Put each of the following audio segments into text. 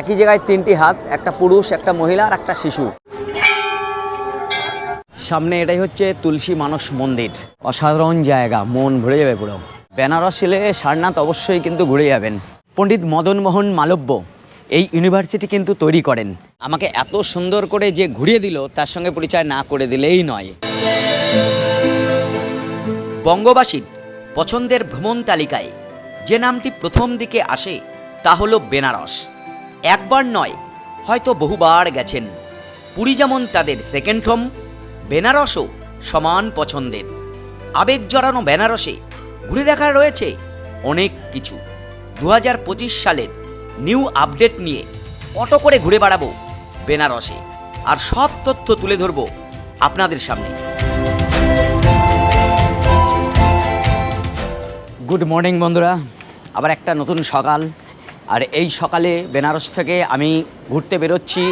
একই জায়গায় তিনটি হাত, একটা পুরুষ, একটা মহিলা আর একটা শিশু। সামনে এটাই হচ্ছে তুলসী মানস মন্দির। অসাধারণ জায়গা, মন ভরে যাবে পুরো। বেনারস এলে সারনাথ অবশ্যই কিন্তু ঘুরে যাবেন। পণ্ডিত মদন মোহন মালব্য, এই ইউনিভার্সিটি কিন্তু তৈরি করেন। আমাকে এত সুন্দর করে যে ঘুরিয়ে দিল, তার সঙ্গে পরিচয় না করে দিলেই নয়। বঙ্গবাসীর পছন্দের ভ্রমণ তালিকায় যে নামটি প্রথম দিকে আসে, তা হলো বেনারস। একবার নয়, হয়তো বহুবার গেছেন। পুরী যেমন তাদের সেকেন্ড হোম বেনারসও সমান পছন্দের। আবেগ জড়ানো বেনারসে ঘুরে দেখার রয়েছে অনেক কিছু। দু হাজার পঁচিশ সালের নিউ আপডেট নিয়ে অটো করে ঘুরে বেড়াবো বেনারসে। আর সব তথ্য তুলে ধরবো আপনাদের সামনে। গুড মর্নিং বন্ধুরা। আবার একটা নতুন সকাল। আর এই সকালে বেনারস থেকে আমি ঘুরতে বেরোচ্ছি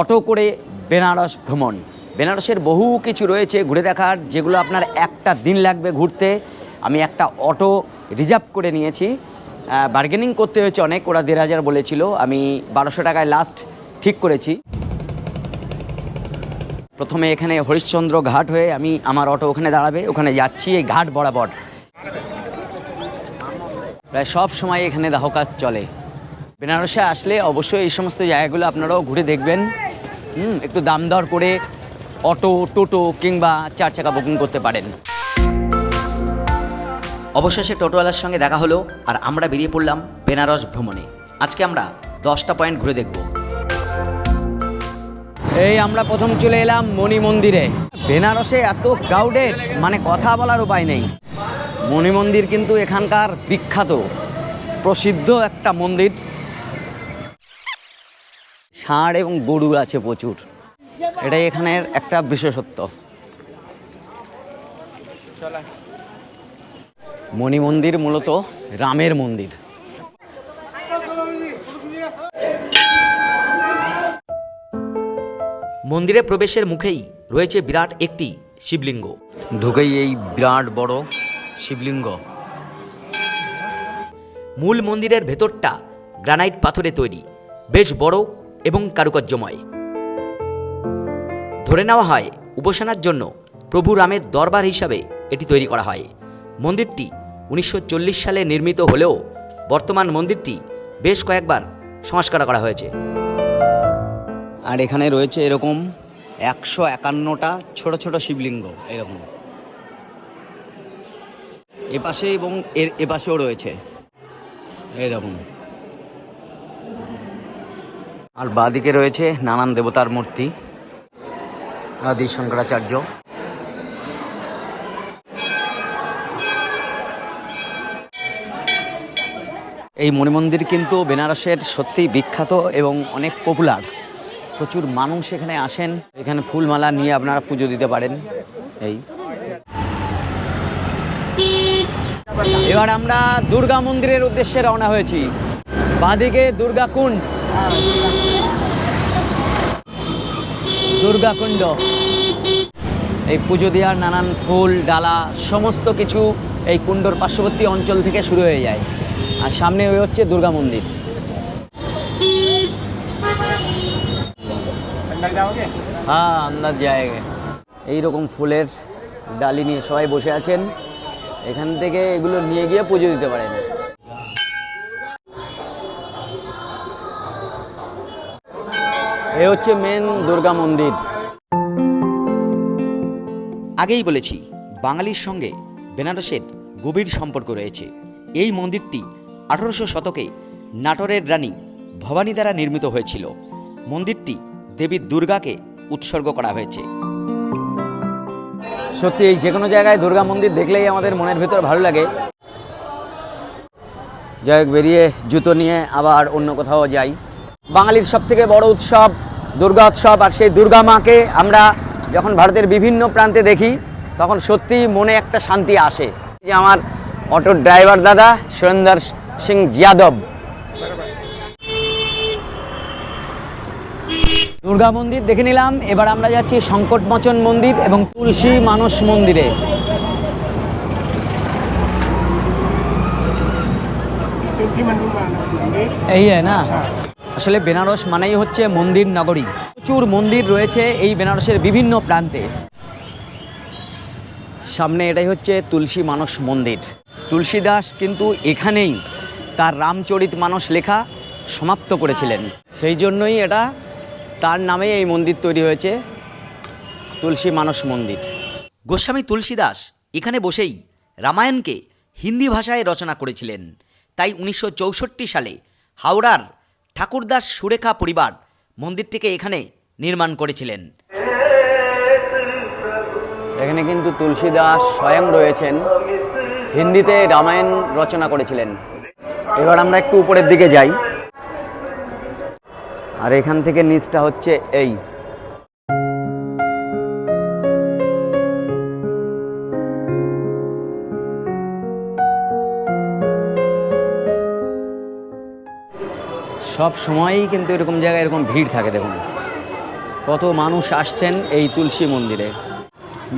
অটো করে বেনারস ভ্রমণ। বেনারসের বহু কিছু রয়েছে ঘুরে দেখার, যেগুলো আপনার একটা দিন লাগবে ঘুরতে। আমি একটা অটো রিজার্ভ করে নিয়েছি। বার্গেনিং করতে হয়েছে অনেক, ওরা দেড় হাজার বলেছিল। আমি বারোশো টাকায় লাস্ট ঠিক করেছি। প্রথমে এখানে হরিশ্চন্দ্র ঘাট হয়ে আমি আমার অটো ওখানে দাঁড়াবে, ওখানে যাচ্ছি এই ঘাট বরাবর। প্রায় সব সময় এখানে দাহ কাজ চলে। বেনারসে আসলে অবশ্যই এই সমস্ত জায়গাগুলো আপনারাও ঘুরে দেখবেন। হুম একটু দাম দর করে অটো টোটো কিংবা চার চাকা বুকিং করতে পারেন। অবশেষে টোটোওয়ালার সঙ্গে দেখা হলো আর আমরা বেরিয়ে পড়লাম বেনারস ভ্রমণে। আজকে আমরা দশটা পয়েন্ট ঘুরে দেখব। এই আমরা প্রথম চলে এলাম মণি মন্দিরে। বেনারসে এত ক্রাউডেড মানে কথা বলার উপায় নেই। মণি মন্দির কিন্তু এখানকার বিখ্যাত প্রসিদ্ধ একটা মন্দির। ষাঁড় এবং গরু আছে প্রচুর। এটাই এখানের একটা বিশেষত্ব। মণি মন্দির মূলত রামের মন্দির। মন্দিরে প্রবেশের মুখেই রয়েছে বিরাট একটি শিবলিঙ্গ। ঢুকেই এই বিরাট বড় শিবলিঙ্গ। মূল মন্দিরের ভেতরটা গ্রানাইট পাথরে তৈরি। বেশ বড় এবং কারুকার্যময়। ধরে নেওয়া হয়, উপাসনার জন্য প্রভু রামের দরবার হিসাবে এটি তৈরি করা হয়। মন্দিরটি উনিশশো চল্লিশ সালে নির্মিত হলেও বর্তমান মন্দিরটি বেশ কয়েকবার সংস্কার করা হয়েছে। আর এখানে রয়েছে এরকম একশো একান্নটা ছোট ছোট শিবলিঙ্গ, এরকম। এপাশে এবং এর এপাশেও রয়েছে, এরকম। আর বাঁদিকে রয়েছে নানান দেবতার মূর্তি। আদি শঙ্করাচার্য। এই মণিমন্দির কিন্তু বেনারসের সত্যি বিখ্যাত এবং অনেক পপুলার প্রচুর মানুষ এখানে আসেন। এখানে ফুলমালা নিয়ে আপনারা পুজো দিতে পারেন। এই। এবার আমরা দুর্গা মন্দিরের উদ্দেশ্যে রওনা হয়েছি। বাঁদিকে দুর্গা কুণ্ড। দুর্গা কুণ্ড। এই পুজো দেওয়ার নানান ফুল, ডালা, সমস্ত কিছু এই কুণ্ডর পার্শ্ববর্তী অঞ্চল থেকে শুরু হয়ে যায়। আর সামনে ওই হচ্ছে দুর্গা মন্দির। হ্যাঁ আন্দাজ জায়গা এইরকম ফুলের ডালি নিয়ে সবাই বসে আছেন। এখান থেকে এগুলো নিয়ে গিয়ে পুজো দিতে পারেন। এ হচ্ছে মেন দুর্গা মন্দির। আগেই বলেছি বাঙালির সঙ্গে বেনারসের গভীর সম্পর্ক রয়েছে। এই মন্দিরটি আঠারোশো শতকে নাটোরের রানী ভবানী দ্বারা নির্মিত হয়েছিল। মন্দিরটি দেবী দুর্গাকে উৎসর্গ করা হয়েছে। সত্যি এই যে কোনো জায়গায় দুর্গা মন্দির দেখলেই আমাদের মনের ভেতর ভালো লাগে। যাই হোক বেরিয়ে জুতো নিয়ে আবার অন্য কোথাও যাই। বাঙালির সবথেকে বড় উৎসব দুর্গা উৎসব আর সেই দুর্গা মাকে আমরা যখন ভারতের বিভিন্ন প্রান্তে দেখি তখন সত্যিই মনে একটা শান্তি আসে। যে আমার অটোর ড্রাইভার দাদা সুরেন্দর সিং যাদব। দুর্গা মন্দির দেখে নিলাম এবার আমরা যাচ্ছি সংকটমোচন মন্দির এবং তুলসী মানস মন্দিরে। এই না? আসলে বেনারস মানেই হচ্ছে মন্দির নগরী। প্রচুর মন্দির রয়েছে এই বেনারসের বিভিন্ন প্রান্তে। সামনে এটাই হচ্ছে তুলসী মানস মন্দির। তুলসীদাস কিন্তু এখানেই তার রামচরিত মানস লেখা সমাপ্ত করেছিলেন। সেই জন্যই এটা তার নামে এই মন্দির তৈরি হয়েছে, তুলসী মানস মন্দির। গোস্বামী তুলসীদাস এখানে বসেই রামায়ণকে হিন্দি ভাষায় রচনা করেছিলেন। তাই উনিশশো চৌষট্টি সালে হাওড়ার ঠাকুরদাস সুরেখা পরিবার মন্দিরটিকে এখানে নির্মাণ করেছিলেন। এখানে কিন্তু তুলসী দাস স্বয়ং রয়েছেন। হিন্দিতে রামায়ণ রচনা করেছিলেন। এবার আমরা একটু উপরের দিকে যাই। আর এখান থেকে নিচটা হচ্ছে এই। সব সময়ই কিন্তু এরকম জায়গায় এরকম ভিড় থাকে, দেখুন। কত মানুষ আসছেন এই তুলসী মন্দিরে।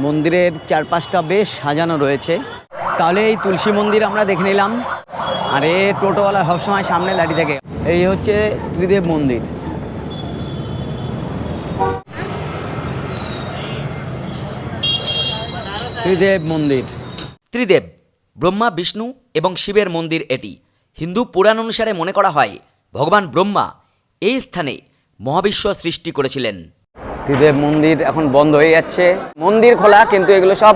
মন্দিরের চারপাশটা বেশ সাজানো রয়েছে। তাহলে এই তুলসী মন্দির আমরা দেখে নিলাম। আর এ টোটোওয়ালা সবসময় সামনে দাঁড়িয়ে থাকে। এই হচ্ছে ত্রিদেব মন্দির। ত্রিদেব মন্দির। ত্রিদেব, ব্রহ্মা, বিষ্ণু এবং শিবের মন্দির এটি। হিন্দু পুরাণ অনুসারে মনে করা হয় ভগবান ব্রহ্মা এই স্থানে মহাবিশ্ব সৃষ্টি করেছিলেন। ত্রিদেব মন্দির এখন বন্ধ হয়ে যাচ্ছে। মন্দির খোলা, কিন্তু এগুলো সব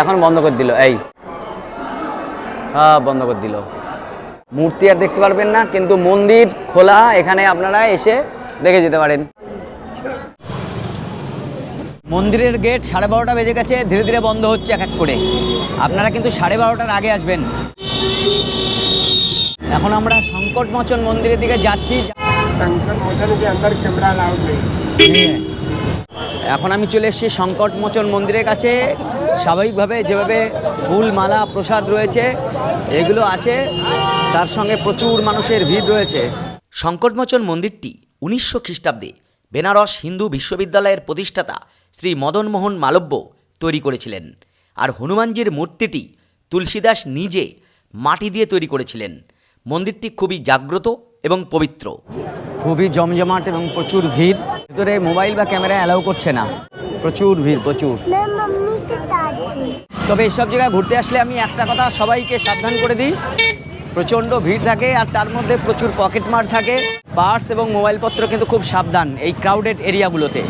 এখন বন্ধ করে দিল। এই হ্যাঁ বন্ধ করে দিল। মূর্তি আর দেখতে পারবেন না, কিন্তু মন্দির খোলা, এখানে আপনারা এসে দেখে যেতে পারেন। মন্দিরের গেট সাড়ে বারোটা বেজে গেছে, ধীরে ধীরে বন্ধ হচ্ছে এক এক করে। আপনারা কিন্তু সাড়ে বারোটার আগে আসবেন। এখন আমরা সংকট মোচন মন্দিরের দিকে যাচ্ছি। হ্যাঁ। এখন আমি চলে এসেছি সংকট মোচন মন্দিরের কাছে। স্বাভাবিকভাবে যেভাবে ফুল মালা প্রসাদ রয়েছে এগুলো আছে। তার সঙ্গে প্রচুর মানুষের ভিড় রয়েছে। সংকটমোচন মন্দিরটি উনিশশো খ্রিস্টাব্দে বেনারস হিন্দু বিশ্ববিদ্যালয়ের প্রতিষ্ঠাতা শ্রী মদনমোহন মালব্য তৈরি করেছিলেন। আর হনুমানজির মূর্তিটি তুলসীদাস নিজে মাটি দিয়ে তৈরি করেছিলেন। মন্দিরটি খুবই জাগ্রত এবং পবিত্র। খুবই জমজমাট এবং প্রচুর ভিড়। ভিতরে মোবাইল বা ক্যামেরা অ্যালাউ করছে না। প্রচুর ভিড়, প্রচুর। তবে এইসব জায়গায় ঘুরতে আসলে আমি একটা কথা সবাইকে সাবধান করে দিই। প্রচণ্ড ভিড় থাকে আর তার মধ্যে প্রচুর পকেটমার থাকে। পার্স এবং মোবাইলপত্র কিন্তু খুব সাবধান এই ক্রাউডেড এরিয়াগুলোতে।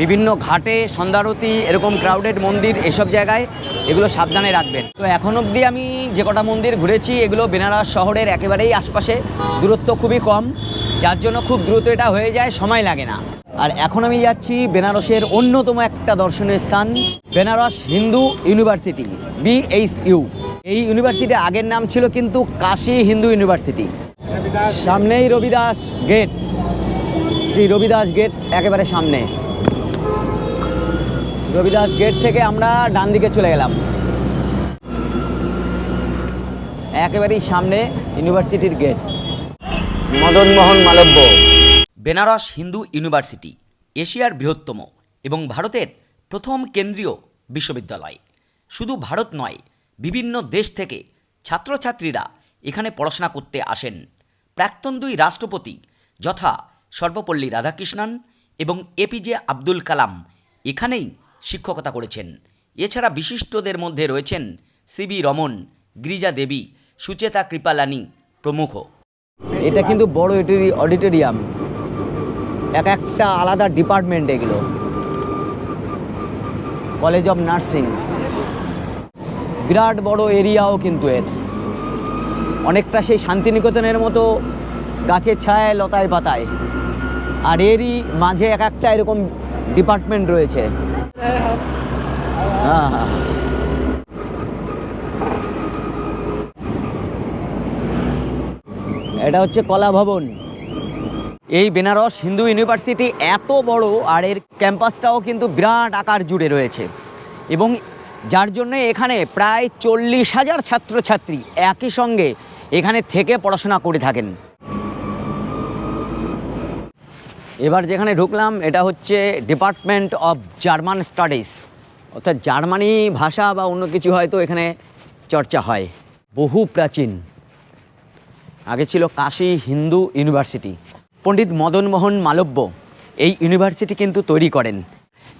বিভিন্ন ঘাটে, সন্ধ্যারতি, এরকম ক্রাউডেড মন্দির, এসব জায়গায় এগুলো সাবধানে রাখবেন। তো এখন অবধি আমি যে কটা মন্দির ঘুরেছি, এগুলো বেনারস শহরের একেবারেই আশপাশে। দূরত্ব খুবই কম, যার জন্য খুব দ্রুত এটা হয়ে যায়, সময় লাগে না। আর এখন আমি যাচ্ছি বেনারসের অন্যতম একটা দর্শনীয় স্থান, বেনারস হিন্দু ইউনিভার্সিটি বিএইচইউ এই ইউনিভার্সিটি আগের নাম ছিল কিন্তু কাশী হিন্দু ইউনিভার্সিটি। সামনেই রবিদাস গেট। শ্রী রবিদাস গেট একেবারে সামনে। রবিদাস গেট থেকে আমরা ডান দিকে চলে গেলাম। একেবারেই সামনে ইউনিভার্সিটির গেট। মদনমোহন মালব্য। বেনারস হিন্দু ইউনিভার্সিটি, এশিয়ার বৃহত্তম এবং ভারতের প্রথম কেন্দ্রীয় বিশ্ববিদ্যালয়। শুধু ভারত নয়, বিভিন্ন দেশ থেকে ছাত্রছাত্রীরা এখানে পড়াশোনা করতে আসেন। প্রাক্তন দুই রাষ্ট্রপতি যথা সর্বপল্লী রাধাকৃষ্ণন এবং এপিজে আব্দুল কালাম এখানেই শিক্ষকতা করেছেন। এছাড়া বিশিষ্টদের মধ্যে রয়েছেন সিবি রমন, গিরিজা দেবী, সুচেতা কৃপালানি প্রমুখ। এটা কিন্তু বড় অডিটোরিয়াম এক একটা আলাদা ডিপার্টমেন্ট এগুলো। কলেজ অফ নার্সিং বিরাট বড় এরিয়াও কিন্তু এর। অনেকটা সেই শান্তিনিকেতনের মতো গাছের ছায়ায়, লতায় পাতায়। আর এরই মাঝে এক একটা এরকম ডিপার্টমেন্ট রয়েছে। এটা হচ্ছে কলা ভবন। এই বেনারস হিন্দু ইউনিভার্সিটি এত বড় আর এর ক্যাম্পাসটাও কিন্তু বিরাট আকার জুড়ে রয়েছে। এবং যার জন্য এখানে প্রায় চল্লিশ হাজার ছাত্রছাত্রী একই সঙ্গে এখানে থেকে পড়াশোনা করে থাকেন। এবার যেখানে ঢুকলাম, এটা হচ্ছে ডিপার্টমেন্ট অফ জার্মান স্টাডিজ অর্থাৎ জার্মানি ভাষা বা অন্য কিছু হয়তো এখানে চর্চা হয়। বহু প্রাচীন। আগে ছিল কাশী হিন্দু ইউনিভার্সিটি। পণ্ডিত মদনমোহন মালব্য এই ইউনিভার্সিটি কিন্তু তৈরি করেন।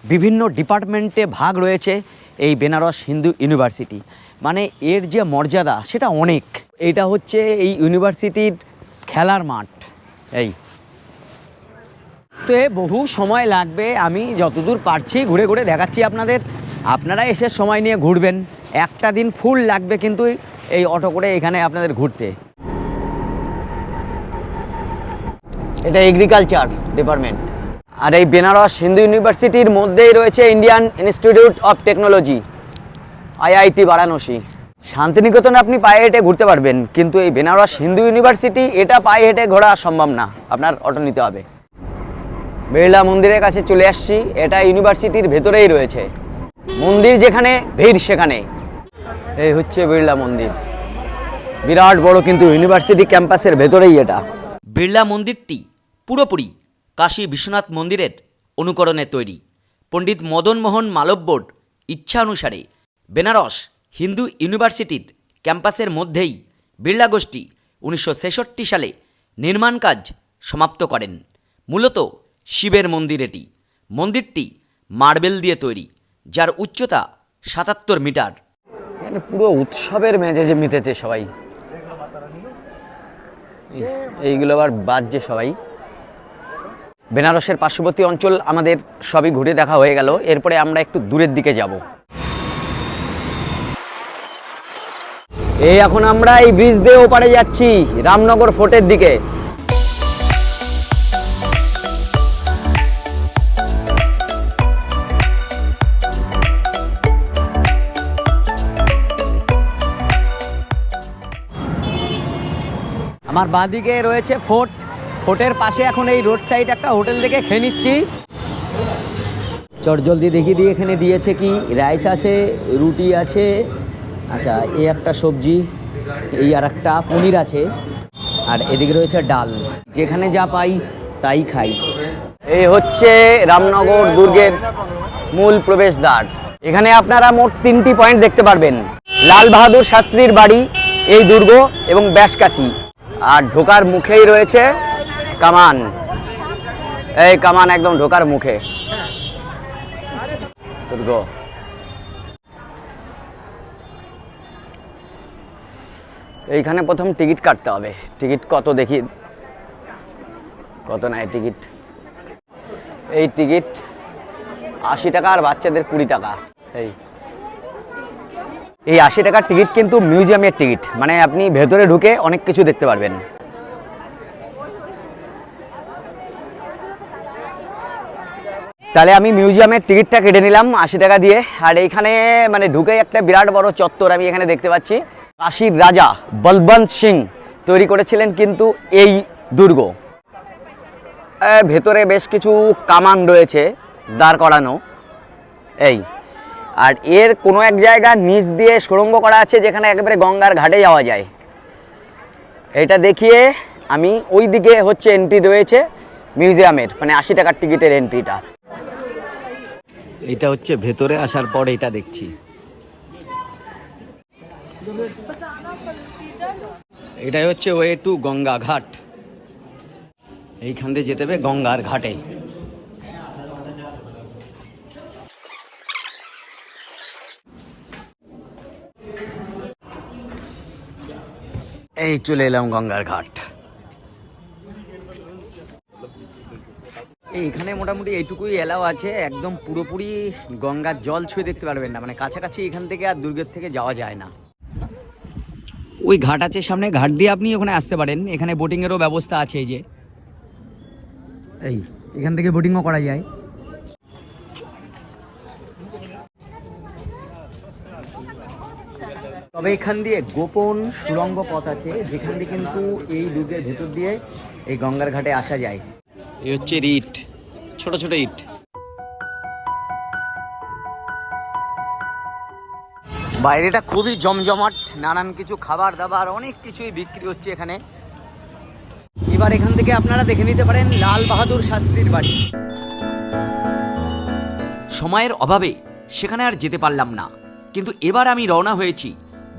বিভিন্ন ডিপার্টমেন্টে ভাগ রয়েছে এই বেনারস হিন্দু ইউনিভার্সিটি। মানে এর যে মর্যাদা, সেটা অনেক। এটা হচ্ছে এই ইউনিভার্সিটির খেলার মাঠ। এই। তো বহু সময় লাগবে, আমি যতদূর পারছি ঘুরে ঘুরে দেখাচ্ছি আপনাদের। আপনারা এসে সময় নিয়ে ঘুরবেন। একটা দিন ফুল লাগবে কিন্তু এই অটো করে এখানে আপনাদের ঘুরতে। এটা এগ্রিকালচার ডিপার্টমেন্ট আর এই বেনারস হিন্দু ইউনিভার্সিটির মধ্যেই রয়েছে Indian Institute of Technology IIT Varanasi. শান্তিনিকেতনে আপনি পায়ে হেঁটে ঘুরতে পারবেন, কিন্তু এই বেনারস হিন্দু ইউনিভার্সিটি এটা পায়ে হেঁটে ঘোরা সম্ভব না। আপনার অটো নিতে হবে। বিড়লা মন্দিরের কাছে চলে আসছি। এটা ইউনিভার্সিটির ভেতরেই রয়েছে। মন্দির যেখানে, ভিড় সেখানে। এই হচ্ছে বিড়লা মন্দির। বিরাট বড় কিন্তু ইউনিভার্সিটি ক্যাম্পাসের ভেতরেই এটা। বিড়লা মন্দিরটি পুরোপুরি কাশী বিশ্বনাথ মন্দিরের অনুকরণে তৈরি। পণ্ডিত মদনমোহন মালব্যর ইচ্ছা অনুসারে বেনারস হিন্দু ইউনিভার্সিটির ক্যাম্পাসের মধ্যেই বিড়লা গোষ্ঠী উনিশশো ছেষট্টি সালে নির্মাণ কাজ সমাপ্ত করেন। মূলত শিবের মন্দির এটি। মন্দিরটি মার্বেল দিয়ে তৈরি, যার উচ্চতা সাতাত্তর মিটার। এখানে পুরো উৎসবের মেজাজে মিতেছে সবাই। এইগুলো আবার বাজছে সবাই। বেনারসের পার্শ্ববর্তী অঞ্চল আমাদের সবই ঘুরে দেখা হয়ে গেল। এরপরে আমরা একটু দূরের দিকে যাব। এই এখন আমরা এই ব্রিজ দিয়ে ওপারে যাচ্ছি, রামনগর ফোর্টের দিকে। আমার বাঁদিকে রয়েছে ফোর্ট। ফোর্টের পাশে এখন এই রোড সাইড একটা হোটেল থেকে খেয়ে নিচ্ছি। চট জলদি দেখিয়ে দিয়ে এখানে দিয়েছে কি? রাইস আছে, রুটি আছে আচ্ছা এই একটা সবজি, এই আর একটা পনির আছে, আর এদিকে রয়েছে ডাল। যেখানে যা পাই, তাই খাই। এই হচ্ছে রামনগর দুর্গের মূল প্রবেশদ্বার। এখানে আপনারা মোট তিনটি পয়েন্ট দেখতে পারবেন। লাল বাহাদুর শাস্ত্রীর বাড়ি, এই দুর্গ এবং ব্যাসকাশি। আর ঢোকার মুখেই রয়েছে কামান। এই কামান একদম ঢোকার মুখে। দুর্গ। এইখানে প্রথম টিকিট কাটতে হবে। টিকিট কত দেখি। কত নেয় টিকিট? এই টিকিট আশি টাকা আর বাচ্চাদের কুড়ি টাকা। এই। এই আশি টাকার টিকিট কিন্তু মিউজিয়ামের টিকিট। মানে আপনি ভেতরে ঢুকে অনেক কিছু দেখতে পারবেন। তাহলে আমি মিউজিয়ামের টিকিটটা কেটে নিলাম আশি টাকা দিয়ে। আর এইখানে মানে ঢুকে একটা বিরাট বড় চত্বর আমি এখানে দেখতে পাচ্ছি। কাশির রাজা বলবন্ত সিং তৈরি করেছিলেন কিন্তু এই দুর্গ। ভেতরে বেশ কিছু কামান রয়েছে দাঁড় করানো। এই। আর এর কোনো এক জায়গা নিচ দিয়ে সুড়ঙ্গ করা আছে যেখানে একেবারে গঙ্গার ঘাটে যাওয়া যায়। এটা দেখিয়ে আমি ওই দিকে হচ্ছে এন্ট্রি রয়েছে মিউজিয়ামের মানে আশি টাকার টিকিটের এন্ট্রিটা এটা হচ্ছে ভেতরে আসার পর এটা দেখছি। এটাই হচ্ছে ওয়ে টু গঙ্গা ঘাট। এইখান দিয়ে যেতে হবে গঙ্গার ঘাটে। এই চলে এলাম গঙ্গার ঘাট। এইখানে মোটামুটি এইটুকুই এলাও আছে, একদম পুরোপুরি গঙ্গার জল ছুঁয়ে দেখতে পারবেন না মানে কাছাকাছি এখান থেকে আর দুর্গের থেকে যাওয়া যায় না। ওই ঘাট আছে সামনে, ঘাট দিয়ে আপনি ওখানে আসতে পারেন, এখানে বোটিংয়েরও ব্যবস্থা আছে এই যে। এই, এখান থেকে বোটিংও করা যায়। তবে এখান দিয়ে গোপন সুরঙ্গ পথ আছে যেখান দিয়ে কিন্তু এই দুর্গের ভেতর দিয়ে এই গঙ্গার ঘাটে আসা যায়। এই হচ্ছে ইট ছোট ছোট ইট। বাইরেটা খুবই জমজমাট নানান কিছু খাবার দাবার অনেক কিছুই বিক্রি হচ্ছে এখানে। এবার এখান থেকে আপনারা দেখে নিতে পারেন লাল বাহাদুর শাস্ত্রীর বাড়ি। সময়ের অভাবে সেখানে আর যেতে পারলাম না। কিন্তু এবার আমি রওনা হয়েছি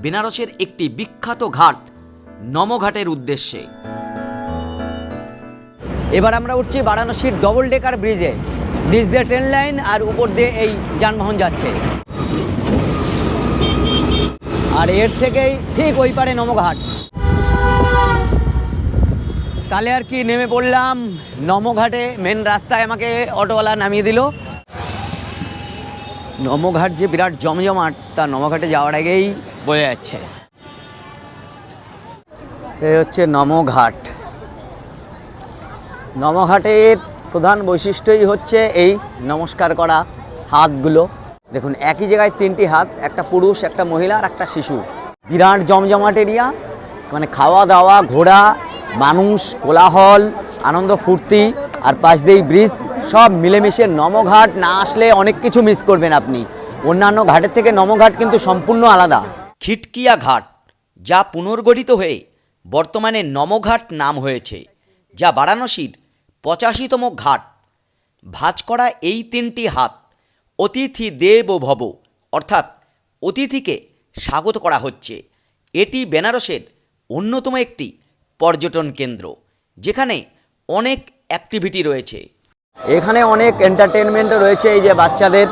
বেনারসের একটি বিখ্যাত ঘাট নমঘাটের উদ্দেশ্যে। এবার আমরা উঠছি বারাণসীর ডবল ডেকার ব্রিজে ব্রিজ দিয়ে ট্রেন লাইন আর উপর দিয়ে এই যানবাহন যাচ্ছে। আর এর থেকেই ঠিক ওই পারে নমঘাট। তাহলে আর কি নেমে পড়লাম। নমঘাটে মেন রাস্তায় আমাকে অটোওয়ালা নামিয়ে দিল। নমঘাট যে বিরাট জমজমাট, তা নমঘাটে যাওয়ার আগেই বোঝা যাচ্ছে। এই হচ্ছে নমঘাট নমঘাটের প্রধান বৈশিষ্ট্যই হচ্ছে এই নমস্কার করা হাতগুলো। দেখুন, একই জায়গায় তিনটি হাত, একটা পুরুষ, একটা মহিলা আর একটা শিশু। বিরাট জমজমাট এরিয়া মানে খাওয়া দাওয়া, ঘোরা, মানুষ, কোলাহল, আনন্দ ফুর্তি, আর পাশ দিয়েই ব্রিজ। সব মিলেমিশে নমঘাট না আসলে অনেক কিছু মিস করবেন আপনি। অন্যান্য ঘাটের থেকে নমঘাট কিন্তু সম্পূর্ণ আলাদা। খিটকিয়া ঘাট, যা পুনর্গঠিত হয়ে বর্তমানে নমঘাট নাম হয়েছে, যা বারাণসীর পঁচাশিতম ঘাট। ভাঁজ করা এই তিনটি হাত অতিথি দেব ভব, অর্থাৎ অতিথিকে স্বাগত করা হচ্ছে। এটি বেনারসের অন্যতম একটি পর্যটন কেন্দ্র, যেখানে অনেক অ্যাক্টিভিটি রয়েছে। এখানে অনেক এন্টারটেনমেন্টও রয়েছে, এই যে বাচ্চাদের।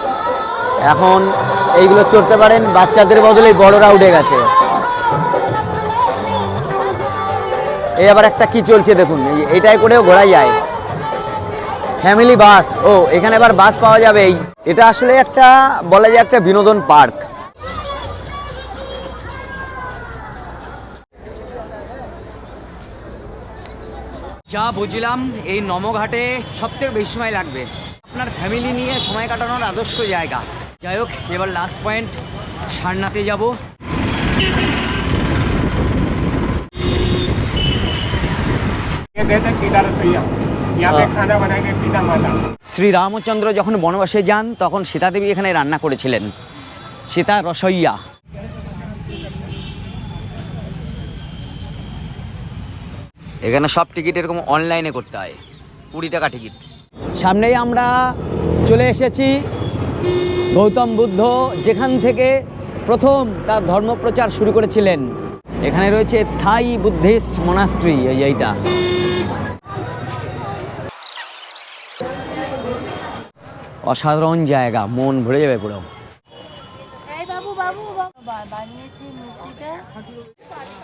এখন এইগুলো চড়তে পারেন, বাচ্চাদের বদলে বড়রা উঠে গেছে। এই আবার একটা কি চলছে দেখুন এটাই করেও ঘোরা যায়। ফ্যামিলি বাস ও, এখানে আবার বাস পাওয়া যাবে এটা আসলে একটা বলা যায় একটা বিনোদন পার্ক। যা বুঝলাম এই নমঘাটে সবথেকে বেশি সময় লাগবে। আপনার ফ্যামিলি নিয়ে সময় কাটানোর আদর্শ জায়গা। যাই হোক এবার লাস্ট পয়েন্ট সারনাতে যাব। শ্রী রামচন্দ্র যখন বনবাসে যান তখন সীতাদেবী এখানে রান্না করেছিলেন সীতা রসইয়া এখানে সব টিকিট এরকম অনলাইনে করতে হয় কুড়ি টাকা টিকিট। সামনেই আমরা চলে এসেছি গৌতম বুদ্ধ যেখান থেকে প্রথম তার ধর্মপ্রচার শুরু করেছিলেন। এখানে রয়েছে থাই বুদ্ধিস্ট মোনাস্ট্রি এই এইটা। অসাধারণ জায়গা মন ভরে যাবে পুরো। বাবু বাবু। বানিয়েছি মূর্তিটা।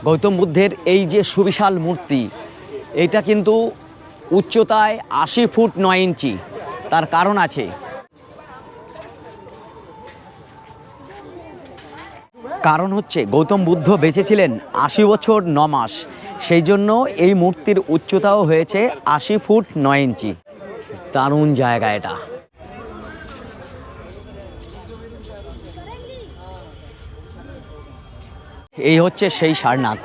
গৌতম বুদ্ধের এই যে সুবিশাল মূর্তি, এটা কিন্তু উচ্চতায় আশি ফুট নয় ইঞ্চি। তার কারণ আছে। কারণ হচ্ছে গৌতম বুদ্ধ বেঁচেছিলেন আশি বছর ন মাস। সেই জন্য এই মূর্তির উচ্চতাও হয়েছে আশি ফুট নয় ইঞ্চি। দারুণ জায়গা এটা। এই হচ্ছে সেই সারনাথ।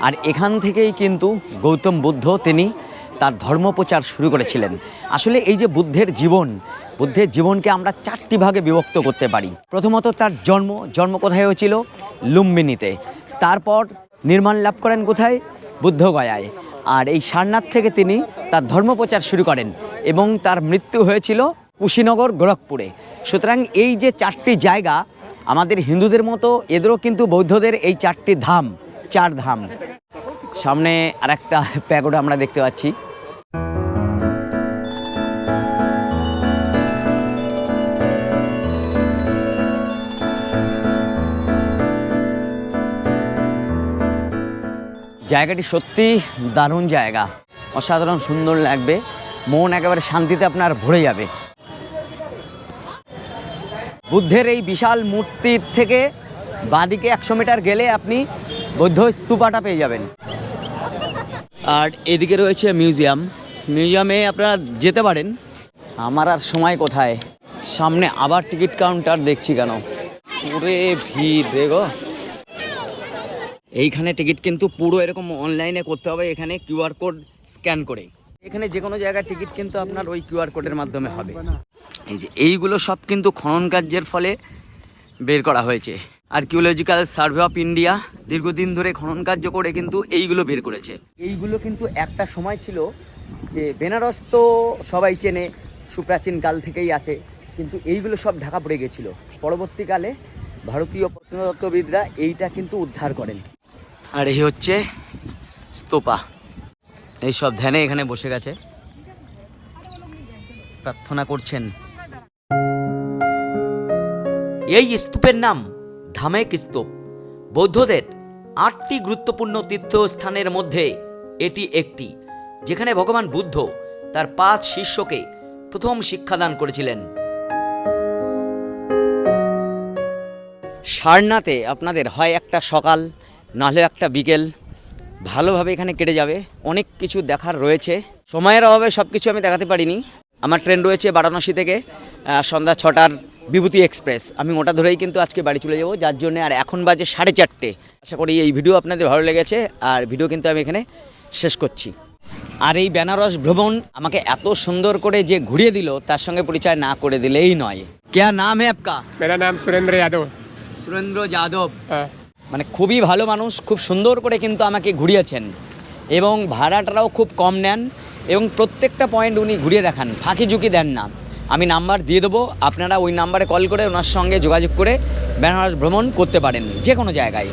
আর এখান থেকেই কিন্তু গৌতম বুদ্ধ তিনি তার ধর্মপ্রচার শুরু করেছিলেন। আসলে এই যে বুদ্ধের জীবন, বুদ্ধের জীবনকে আমরা চারটি ভাগে বিভক্ত করতে পারি। প্রথমত তার জন্ম জন্ম কোথায় হয়েছিল? লুম্বিনীতে। তারপর নির্মাণ লাভ করেন কোথায়? বুদ্ধগয়ায়। আর এই সারনাথ থেকে তিনি তার ধর্মপ্রচার শুরু করেন এবং তার মৃত্যু হয়েছিল কুশীনগর, গোরখপুরে। সুতরাং এই যে চারটি জায়গা আমাদের হিন্দুদের মতো এদেরও কিন্তু বৌদ্ধদের এই চারটি ধাম, চার ধাম। সামনে আর একটা প্যাগোডা আমরা দেখতে পাচ্ছি। জায়গাটি সত্যি দারুণ জায়গা। অসাধারণ সুন্দর লাগবে। মন একেবারে শান্তিতে আপনার ভরে যাবে। বুদ্ধের এই বিশাল মূর্তির থেকে বাঁদিকে একশো মিটার গেলে আপনি বৌদ্ধ স্তূপাটা পেয়ে যাবেন। আর এদিকে রয়েছে মিউজিয়াম। মিউজিয়ামে আপনারা যেতে পারেন। আমার আর সময় কোথায়? সামনে আবার টিকিট কাউন্টার দেখছি কেন? পুরে ভিড় দেখো এইখানে টিকিট কিন্তু পুরো এরকম অনলাইনে করতে হবে। এখানে কিউআর কোড স্ক্যান করে। এখানে যে কোনো জায়গায় টিকিট কিন্তু আপনার ওই কিউআর কোডের মাধ্যমে হবে। এই যে এইগুলো সব কিন্তু খনন কার্যের ফলে বের করা হয়েছে। আর্কিওলজিক্যাল সার্ভে অফ ইন্ডিয়া দীর্ঘদিন ধরে খনন কার্য করে কিন্তু এইগুলো বের করেছে। এইগুলো কিন্তু একটা সময় ছিল যে বেনারস তো সবাই চেনে, সুপ্রাচীন কাল থেকেই আছে, কিন্তু এইগুলো সব ঢাকা পড়ে গেছিল। পরবর্তীকালে ভারতীয় প্রত্নতত্ত্ববিদরা এইটা কিন্তু উদ্ধার করেন। আর এই হচ্ছে স্তূপা। এই সব ধ্যানে এখানে বসে গেছে। প্রার্থনা করছেন। এই স্তূপের নাম ধামেক স্তূপ। বৌদ্ধদের আটটি গুরুত্বপূর্ণ তীর্থস্থানের মধ্যে এটি একটি, যেখানে ভগবান বুদ্ধ তার পাঁচ শিষ্যকে প্রথম শিক্ষাদান করেছিলেন। সারনাথে আপনাদের হয় একটা সকাল, নাহলে একটা বিকেল। ভালোভাবে এখানে কেটে যাবে অনেক কিছু দেখার রয়েছে সময়ের অভাবে সব কিছু আমি দেখাতে পারিনি আমার ট্রেন রয়েছে বারাণসী থেকে আহ, সন্ধ্যা ছটার বিভূতি এক্সপ্রেস আমি ওটা ধরেই কিন্তু আজকে বাড়ি চলে যাব যার জন্য আর এখন বাজে সাড়ে চারটে আশা করি এই ভিডিও আপনাদের ভালো লেগেছে আর ভিডিও কিন্তু আমি এখানে শেষ করছি আর এই বেনারস ভ্রমণ আমাকে এত সুন্দর করে যে ঘুরিয়ে দিল তার সঙ্গে পরিচয় না করে দিলেই নয় কেয়া নাম হে আপকা मेरा नाम सुरेंद्र यादव সুরেন্দ্র যাদব हाँ মানে খুবই ভালো মানুষ, খুব সুন্দর করে কিন্তু আমাকে ঘুরিয়েছেন। এবং ভাড়াটারাও খুব কম নেন এবং প্রত্যেকটা পয়েন্ট উনি ঘুরিয়ে দেখান, ফাঁকি ঝুঁকি দেন না। আমি নাম্বার দিয়ে দেবো, আপনারা ওই নাম্বারে কল করে ওনার সঙ্গে যোগাযোগ করে বেনারস ভ্রমণ করতে পারেন যে কোনো জায়গায়।